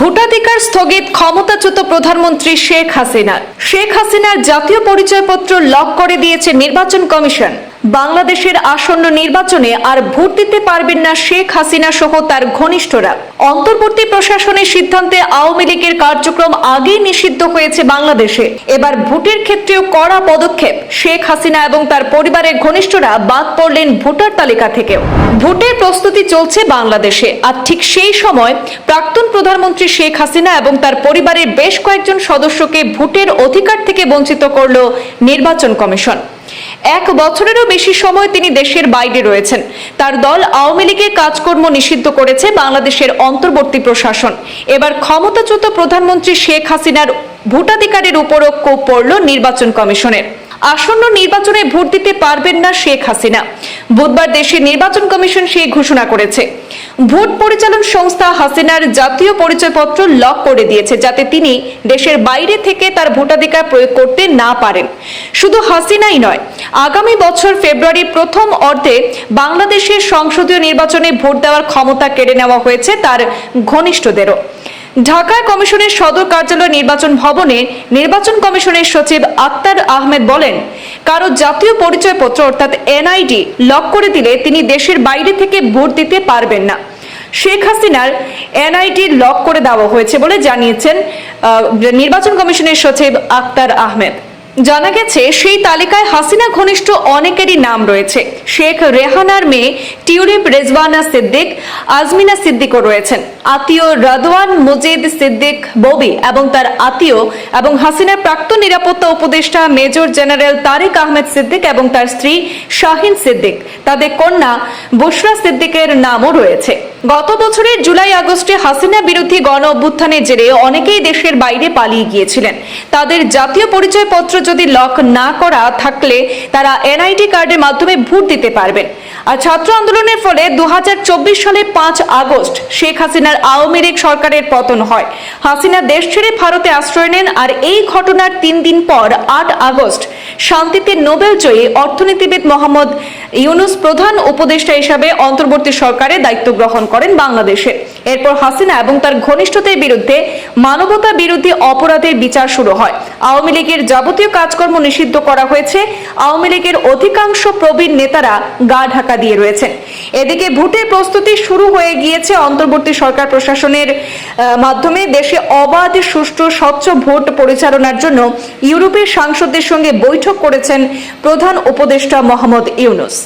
ভোটাধিকার স্থগিত ক্ষমতাচ্যুত প্রধানমন্ত্রী শেখ হাসিনা শেখ হাসিনার জাতীয় পরিচয়পত্র লক করে দিয়েছে নির্বাচন কমিশন। বাংলাদেশের আসন্ন নির্বাচনে আর ভোট দিতে পারবেন না শেখ হাসিনা সহ তার ঘনিষ্ঠরা। অন্তর্বর্তী প্রশাসনের সিদ্ধান্তে আওয়ামী লীগের কার্যক্রম আগেই নিষিদ্ধ হয়েছে বাংলাদেশে। এবার ভোটের ক্ষেত্রেও কড়া পদক্ষেপ শেখ হাসিনা এবং তার পরিবারের ঘনিষ্ঠরা বাদ পড়লেন ভোটার তালিকা থেকেও। ভোটের প্রস্তুতি চলছে বাংলাদেশে আর ঠিক সেই সময় প্রাক্তন প্রধানমন্ত্রী শেখ হাসিনা এবং তার পরিবারের বেশ কয়েকজন সদস্যকে ভোটের অধিকার থেকে বঞ্চিত করল নির্বাচন কমিশন। এক বছরেরও বেশি সময় তিনি দেশের বাইরে রয়েছেন। তার দল আওয়ামী লীগের কাজকর্ম নিষিদ্ধ করেছে বাংলাদেশের অন্তর্বর্তী প্রশাসন। এবার ক্ষমতাচ্যুত প্রধানমন্ত্রী শেখ হাসিনার ভোটাধিকারের উপরও কোপ পড়ল নির্বাচন কমিশনের। আসন্ন নির্বাচনে ভোট দিতে পারবেন না শেখ হাসিনা। বুধবার দেশের নির্বাচন কমিশন সেই ঘোষণা করেছে। ভোট পরিচালন সংস্থা হাসিনার জাতীয় পরিচয়পত্র লক করে দিয়েছে যাতে তিনি দেশের বাইরে থেকে তার ভোটাধিকার প্রয়োগ করতে না পারেন। শুধু হাসিনাই নয় আগামী বছর ফেব্রুয়ারির প্রথম অর্ধে বাংলাদেশের সংসদীয় নির্বাচনে ভোট দেওয়ার ক্ষমতা কেড়ে নেওয়া হয়েছে তার ঘনিষ্ঠদেরও। ঢাকায় কমিশনের সদর কার্যালয় নির্বাচন ভবনে নির্বাচন কমিশনের সচিব আক্তার আহমেদ বলেন, কারও জাতীয় পরিচয়পত্র অর্থাৎ এনআইডি লক করে দিলে তিনি দেশের বাইরে থেকে ভোট দিতে পারবেন না। শেখ হাসিনার এনআইডি লক করে দেওয়া হয়েছে বলে জানিয়েছেন নির্বাচন কমিশনের সচিব আক্তার আহমেদ। জানা গেছে, সেই তালিকায় হাসিনা ঘনিষ্ঠ অনেকেরই নাম রয়েছে। শেখ রেহানার মেয়ে টিউলিপ রেজওয়ানা সিদ্দিক, আজমিনা সিদ্দিকও রয়েছেন। আত্মীয় রাদওয়ান মুজিদ সিদ্দিক ববি এবং তার আত্মীয় এবং হাসিনার প্রাক্তন নিরাপত্তা উপদেষ্টা মেজর জেনারেল তারেক আহমেদ সিদ্দিক এবং তার স্ত্রী শাহিন সিদ্দিক। তাদের কন্যা বুশরা সিদ্দিকের নামও রয়েছে। গত বছরের জুলাই আগস্টে হাসিনা বিরোধী গণ অভ্যুত্থানের জেরে অনেকেই দেশের বাইরে পালিয়ে গিয়েছিলেন। তাদের জাতীয় পরিচয়পত্র যদি লক না করা থাকলে তারা এনআইটি কার্ডের মাধ্যমে ভোট দিতে পারবেন। আর ছাত্র আন্দোলনের ফলে দুহাজার চব্বিশ সালে পাঁচ আগস্ট শেখ হাসিনার আওয়ামী লীগ সরকারের পতন হয়। হাসিনা দেশ ছেড়ে ভারতে আশ্রয় নেন আর এই ঘটনার তিন দিন পর আট আগস্ট শান্তিতে নোবেল জয়ী অর্থনীতিবিদ মোহাম্মদ ইউনুস প্রধান উপদেষ্টা হিসাবে অন্তর্বর্তী সরকারে দায়িত্ব গ্রহণ করেন বাংলাদেশে। এরপর হাসিনা এবং তার ঘনিষ্ঠদের বিরুদ্ধে মানবতা বিরোধী অপরাধের বিচার শুরু হয়। আওয়ামী লীগের যাবতীয় কাজকর্ম নিষিদ্ধ করা হয়েছে। আওয়ামী লীগের অধিকাংশ প্রবীণ নেতারা গা ঢাকা দিয়ে রয়েছেন। এদিকে ভোটের প্রস্তুতি শুরু হয়ে গিয়েছে অন্তর্বর্তী সরকার প্রশাসনের মাধ্যমে। দেশে অবাধ, সুষ্ঠু, স্বচ্ছ ভোট পরিচালনার জন্য ইউরোপের সাংসদদের সঙ্গে বৈঠক করেছেন প্রধান উপদেষ্টা মোহাম্মদ ইউনুস।